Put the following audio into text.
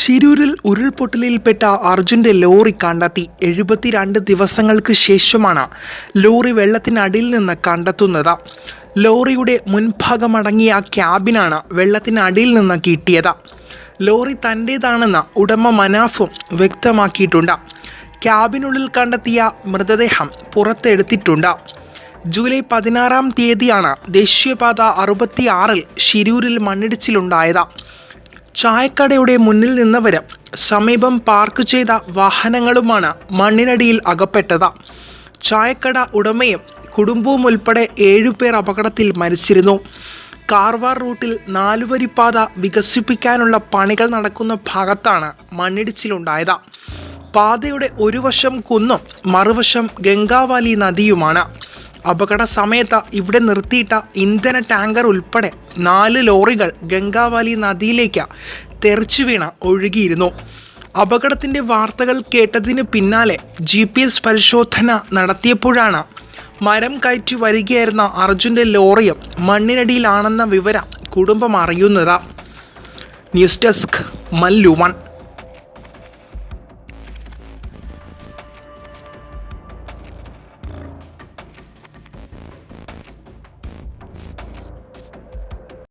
ശിരൂരിൽ ഉരുൾപൊട്ടലിൽപ്പെട്ട അർജുന്റെ ലോറി കണ്ടെത്തി എഴുപത്തിരണ്ട് ദിവസങ്ങൾക്ക് ശേഷമാണ് ലോറി വെള്ളത്തിനടിയിൽ നിന്ന് കണ്ടെത്തുന്നത്. ലോറിയുടെ മുൻഭാഗമടങ്ങിയ ക്യാബിനാണ് വെള്ളത്തിനടിയിൽ നിന്ന് കിട്ടിയത്. ലോറി തന്റേതാണെന്ന് ഉടമ മനാഫും വ്യക്തമാക്കിയിട്ടുണ്ട്. ക്യാബിനുള്ളിൽ കണ്ടെത്തിയ മൃതദേഹം പുറത്തെടുത്തിട്ടുണ്ട്. ജൂലൈ പതിനാറാം തീയതിയാണ് ദേശീയപാത അറുപത്തിയാറിൽ ശിരൂരിൽ മണ്ണിടിച്ചിലുണ്ടായത്. ചായക്കടയുടെ മുന്നിൽ നിന്നവര് സമീപം പാർക്ക് ചെയ്ത വാഹനങ്ങളുമാണ് മണ്ണിനടിയിൽ അകപ്പെട്ടത്. ചായക്കട ഉടമയും കുടുംബവും ഉൾപ്പെടെ ഏഴുപേർ അപകടത്തിൽ മരിച്ചിരുന്നു. കാർവാർ റൂട്ടിൽ നാലുവരിപ്പാത വികസിപ്പിക്കാനുള്ള പണികൾ നടക്കുന്ന ഭാഗത്താണ് മണ്ണിടിച്ചിലുണ്ടായത്. പാതയുടെ ഒരു വശം കുന്നും മറുവശം ഗംഗാവാലി നദിയുമാണ്. അപകട സമയത്ത് ഇവിടെ നിർത്തിയിട്ട ഇന്ധന ടാങ്കർ ഉൾപ്പെടെ നാല് ലോറികൾ ഗംഗാവാലി നദിയിലേക്ക് തെറിച്ചു വീണ ഒഴുകിയിരുന്നു. അപകടത്തിന്റെ വാർത്തകൾ കേട്ടതിന് പിന്നാലെ ജി പി എസ് പരിശോധന നടത്തിയപ്പോഴാണ് മരം കയറ്റി വരികയായിരുന്ന അർജുന്റെ ലോറിയും മണ്ണിനടിയിലാണെന്ന വിവരം കുടുംബം അറിയുന്നത്. News desk Mallu one.